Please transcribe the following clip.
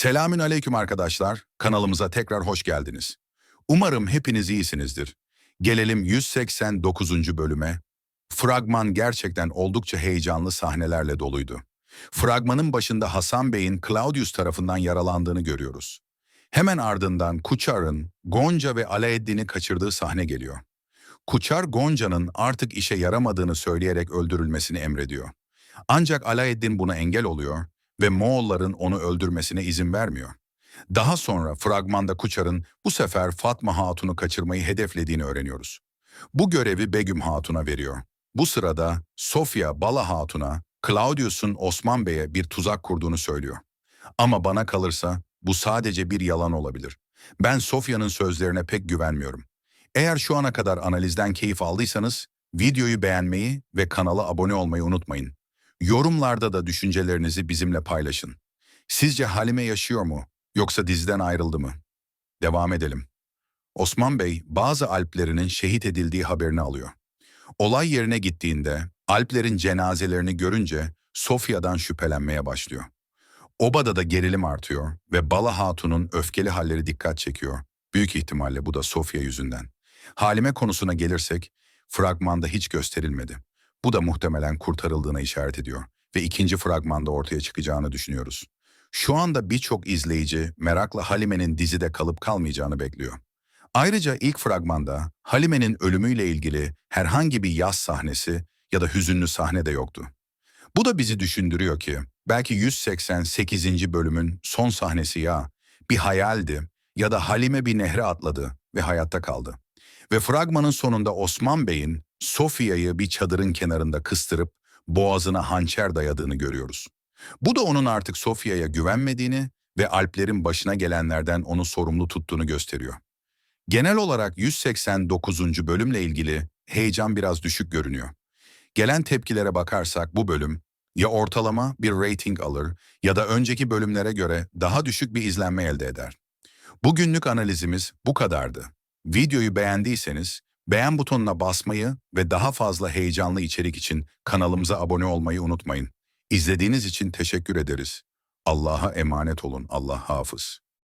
Selamün aleyküm arkadaşlar. Kanalımıza tekrar hoş geldiniz. Umarım hepiniz iyisinizdir. Gelelim 189. bölüme. Fragman gerçekten oldukça heyecanlı sahnelerle doluydu. Fragmanın başında Hasan Bey'in Claudius tarafından yaralandığını görüyoruz. Hemen ardından Kuçar'ın Gonca ve Alaeddin'i kaçırdığı sahne geliyor. Kuçar Gonca'nın artık işe yaramadığını söyleyerek öldürülmesini emrediyor. Ancak Alaeddin buna engel oluyor ve Moğolların onu öldürmesine izin vermiyor. Daha sonra fragmanda Kuçar'ın bu sefer Fatma Hatun'u kaçırmayı hedeflediğini öğreniyoruz. Bu görevi Begüm Hatun'a veriyor. Bu sırada Sofya Bala Hatun'a Claudius'un Osman Bey'e bir tuzak kurduğunu söylüyor. Ama bana kalırsa bu sadece bir yalan olabilir. Ben Sofya'nın sözlerine pek güvenmiyorum. Eğer şu ana kadar analizden keyif aldıysanız videoyu beğenmeyi ve kanala abone olmayı unutmayın. Yorumlarda da düşüncelerinizi bizimle paylaşın. Sizce Halime yaşıyor mu yoksa diziden ayrıldı mı? Devam edelim. Osman Bey bazı Alplerinin şehit edildiği haberini alıyor. Olay yerine gittiğinde Alplerin cenazelerini görünce Sofya'dan şüphelenmeye başlıyor. Obada da gerilim artıyor ve Bala Hatun'un öfkeli halleri dikkat çekiyor. Büyük ihtimalle bu da Sofya yüzünden. Halime konusuna gelirsek fragmanda hiç gösterilmedi. Bu da muhtemelen kurtarıldığına işaret ediyor ve ikinci fragmanda ortaya çıkacağını düşünüyoruz. Şu anda birçok izleyici merakla Halime'nin dizide kalıp kalmayacağını bekliyor. Ayrıca ilk fragmanda Halime'nin ölümüyle ilgili herhangi bir yaz sahnesi ya da hüzünlü sahne de yoktu. Bu da bizi düşündürüyor ki belki 188. bölümün son sahnesi ya bir hayaldi ya da Halime bir nehre atladı ve hayatta kaldı. Ve fragmanın sonunda Osman Bey'in Sofya'yı bir çadırın kenarında kıstırıp boğazına hançer dayadığını görüyoruz. Bu da onun artık Sofya'ya güvenmediğini ve Alplerin başına gelenlerden onu sorumlu tuttuğunu gösteriyor. Genel olarak 189. bölümle ilgili heyecan biraz düşük görünüyor. Gelen tepkilere bakarsak bu bölüm ya ortalama bir rating alır ya da önceki bölümlere göre daha düşük bir izlenme elde eder. Bugünlük analizimiz bu kadardı. Videoyu beğendiyseniz beğen butonuna basmayı ve daha fazla heyecanlı içerik için kanalımıza abone olmayı unutmayın. İzlediğiniz için teşekkür ederiz. Allah'a emanet olun. Allah hafız.